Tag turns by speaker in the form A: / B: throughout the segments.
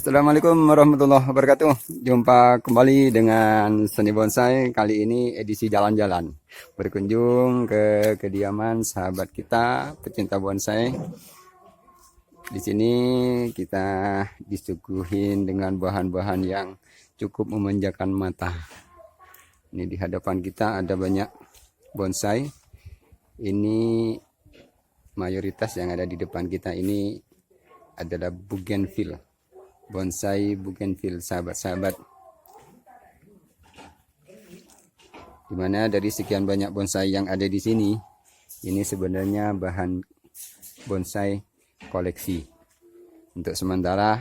A: Assalamualaikum warahmatullahi wabarakatuh. Jumpa kembali dengan Seni Bonsai. Kali ini edisi jalan-jalan. Berkunjung ke kediaman sahabat kita, pecinta bonsai. Di sini kita disuguhin dengan bahan-bahan yang cukup memanjakan mata. Ini di hadapan kita ada banyak bonsai. Ini mayoritas yang ada di depan kita ini adalah bougainville bonsai bougainville sahabat-sahabat di mana dari sekian banyak bonsai yang ada di sini ini sebenarnya bahan bonsai koleksi. Untuk sementara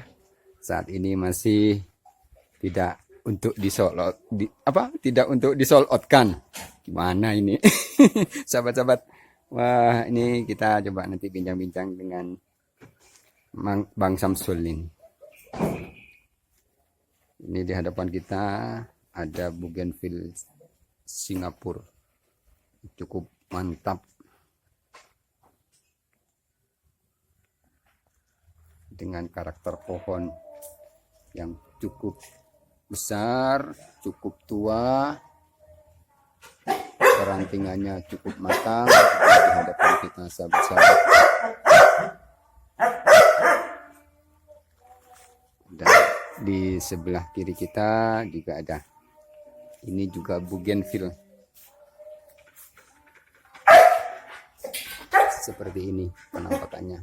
A: saat ini masih tidak untuk disolot di, apa tidak untuk disolotkan. Gimana ini? Sahabat-sahabat wah ini kita coba nanti bincang-bincang dengan Bang Samsul ini di hadapan kita ada bougainville Singapura. Cukup mantap. Dengan karakter pohon yang cukup besar, cukup tua. Perantingannya cukup matang di hadapan kita sahabat-sahabat. Dan di sebelah kiri kita juga ada. Ini juga bougainville. Seperti ini penampakannya.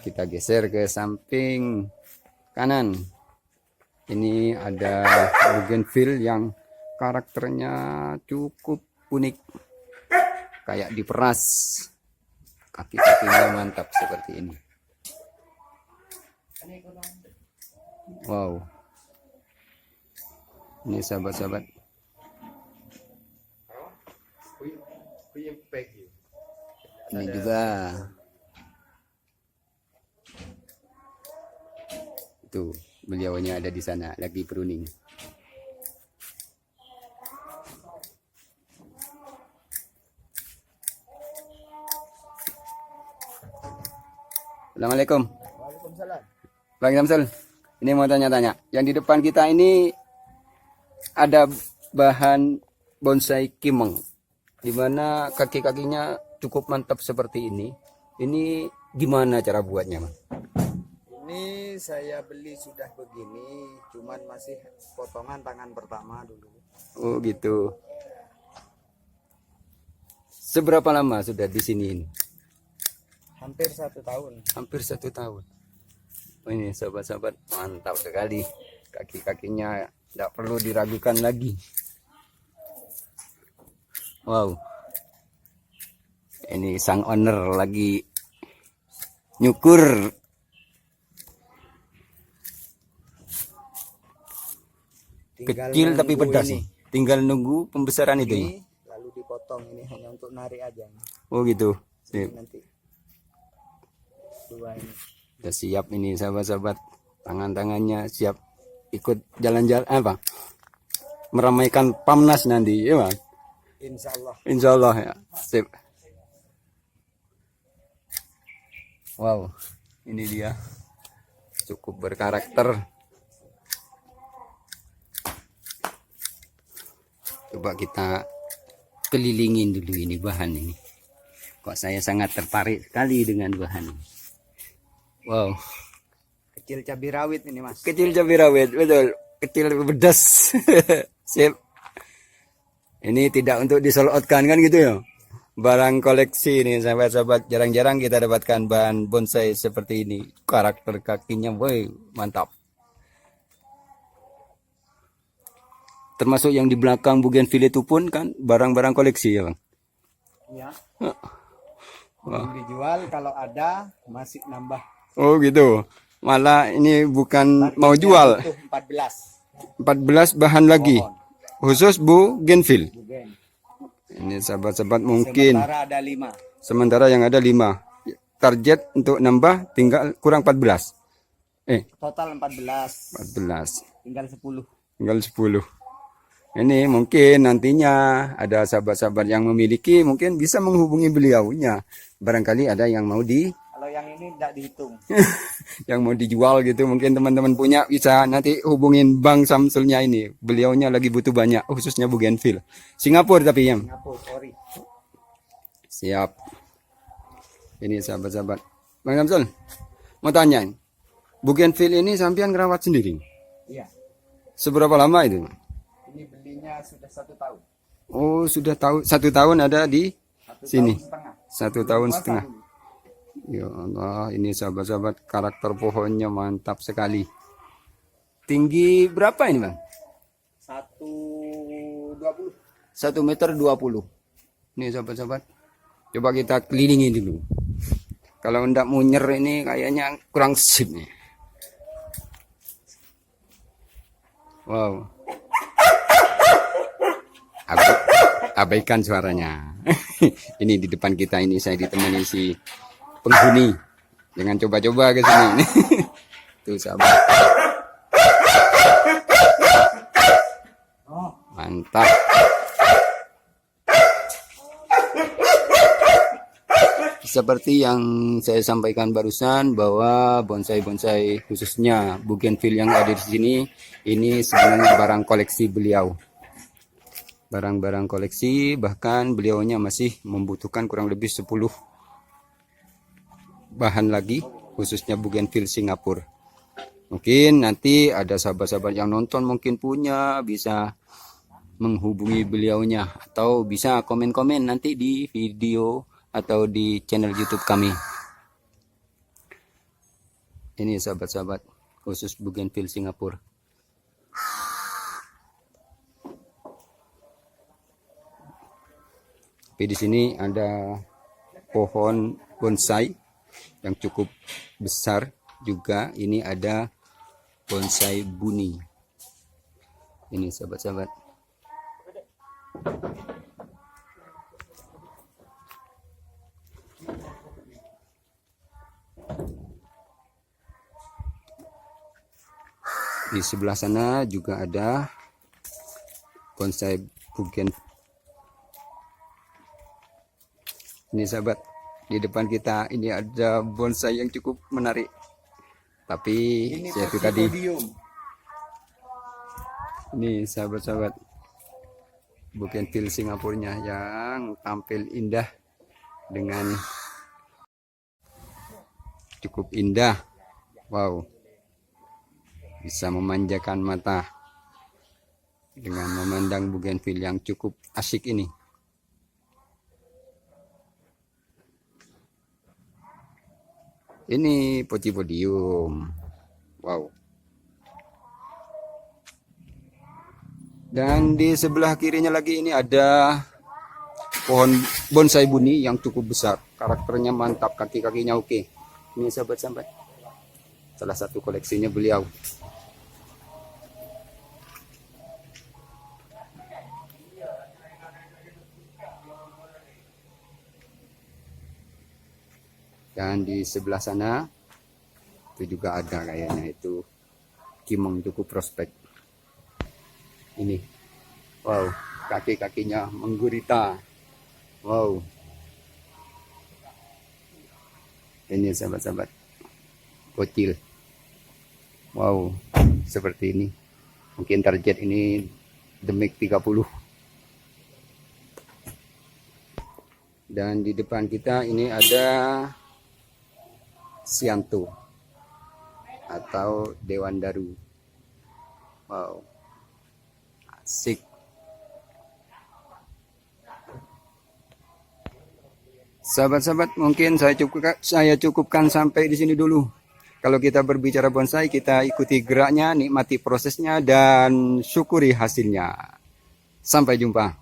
A: Kita geser ke samping kanan. Ini ada bougainville yang karakternya cukup unik. Kayak diperas kaki-kakinya mantap seperti ini. Wow. Ini sahabat-sahabat. Ini juga. Itu beliaunya ada di sana lagi pruning. Assalamualaikum. Bang Samsul, ini mau tanya-tanya. Yang di depan kita ini ada bahan bonsai kimeng, di mana kaki-kakinya cukup mantap seperti ini. Ini gimana cara buatnya, Bang?
B: Ini saya beli sudah begini, cuman masih potongan tangan pertama dulu.
A: Oh gitu. Seberapa lama sudah di sini? ini?
B: Hampir satu tahun.
A: Hampir satu tahun. Oh, ini sahabat-sahabat mantap sekali. Kaki-kakinya tidak perlu diragukan lagi. Wow. Ini sang owner lagi nyukur. Kecil tapi pedas
B: ini.
A: nih. Tinggal nunggu pembesaran itu ya.
B: Ini lalu dipotong ini hanya untuk narik aja.
A: Oh gitu.
B: Ini
A: Sip.
B: nanti dua ini.
A: Udah siap ini sahabat-sahabat. Tangan-tangannya siap ikut jalan-jalan apa? Meramaikan Pamnas nanti, ya Bang?
B: Insya Allah.
A: Insya Allah ya. Sip. Wow, ini dia. Cukup berkarakter. Coba kita kelilingin dulu ini bahan ini. Kok saya sangat tertarik sekali dengan bahan ini. Wow,
B: Kecil cabai rawit ini mas.
A: kecil cabai rawit, betul. Kecil pedas. Sip. Ini tidak untuk disolotkan kan gitu ya. Barang koleksi ini sahabat-sahabat jarang-jarang kita dapatkan bahan bonsai seperti ini. Karakter kakinya boy mantap. Termasuk yang di belakang bougainville itu pun kan barang-barang koleksi ya, Bang.
B: Ya. Belum dijual kalau ada masih nambah.
A: Oh gitu. Malah ini bukan mau jual.
B: Itu 14
A: 14 bahan lagi.
B: pohon.
A: Khusus bougainville.
B: Bugen.
A: Ini sahabat-sahabat mungkin
B: Sementara ada 5.
A: sementara yang ada 5. Target untuk nambah tinggal kurang 14. Eh,
B: Total 14.
A: 14.
B: Tinggal 10.
A: Tinggal 10. Ini mungkin nantinya ada sahabat-sahabat yang memiliki mungkin bisa menghubungi beliaunya. Barangkali ada yang mau di
B: ini tidak dihitung.
A: yang mau dijual gitu mungkin teman-teman punya bisa nanti hubungin Bang Samsulnya ini beliaunya lagi butuh banyak khususnya Bougainville Singapura tapi ya
B: Singapura, sorry.
A: siap ini sahabat-sahabat Bang Samsul mau tanya Bougainville ini sampean ngerawat sendiri
B: Iya.
A: seberapa lama itu
B: Ini belinya sudah satu tahun.
A: oh sudah tahu satu tahun ada di
B: Satu
A: Sini.
B: tahun setengah.
A: satu tahun setengah. Ya Allah, ini sahabat-sahabat karakter pohonnya mantap sekali. Tinggi berapa ini bang?
B: Satu dua puluh.
A: Satu meter dua puluh. Ini sahabat-sahabat. Coba kita kelilingi dulu. Kalau ndak munyer ini kayaknya kurang sip nih. Wow. Ab- abaikan suaranya. ini di depan kita ini saya ditemani si penghuni. Jangan coba-coba ke sini. Tuh sahabat. Mantap. Seperti yang saya sampaikan barusan bahwa bonsai-bonsai khususnya bougainville yang ada di sini ini sebenarnya barang koleksi beliau. Barang-barang koleksi bahkan beliaunya masih membutuhkan kurang lebih 10 bahan lagi khususnya bougainville Singapura. Mungkin nanti ada sahabat-sahabat yang nonton mungkin punya bisa menghubungi beliaunya atau bisa komen-komen nanti di video atau di channel YouTube kami. Ini sahabat-sahabat khusus Bougainville Singapura. Tapi di sini ada pohon bonsai yang cukup besar juga. Ini ada bonsai buni. Ini sahabat-sahabat. Di sebelah sana juga ada bonsai bugen. Ini sahabat, di depan kita ini ada bonsai yang cukup menarik. Tapi
B: ini
A: saya itu tadi ini sahabat-sahabat Bougainville Singapurnya yang tampil indah dengan cukup indah. Wow. Bisa memanjakan mata dengan memandang Bougainville yang cukup asik ini. Ini podium. Wow. Dan di sebelah kirinya lagi ini ada pohon bonsai buni yang cukup besar. Karakternya mantap, kaki-kakinya oke. Ini sahabat-sahabat. Salah satu koleksinya beliau. Dan di sebelah sana itu juga ada kayaknya itu Kimong cukup prospek. Ini wow kaki-kakinya menggurita. Wow. Ini sahabat-sahabat kecil. Wow seperti ini. Mungkin target ini demik 30 dan di depan kita ini ada Sianto atau Dewan Daru wow asik Sahabat-sahabat, mungkin saya cukupkan saya cukupkan sampai di sini dulu. Kalau kita berbicara bonsai, kita ikuti geraknya, nikmati prosesnya dan syukuri hasilnya. Sampai jumpa.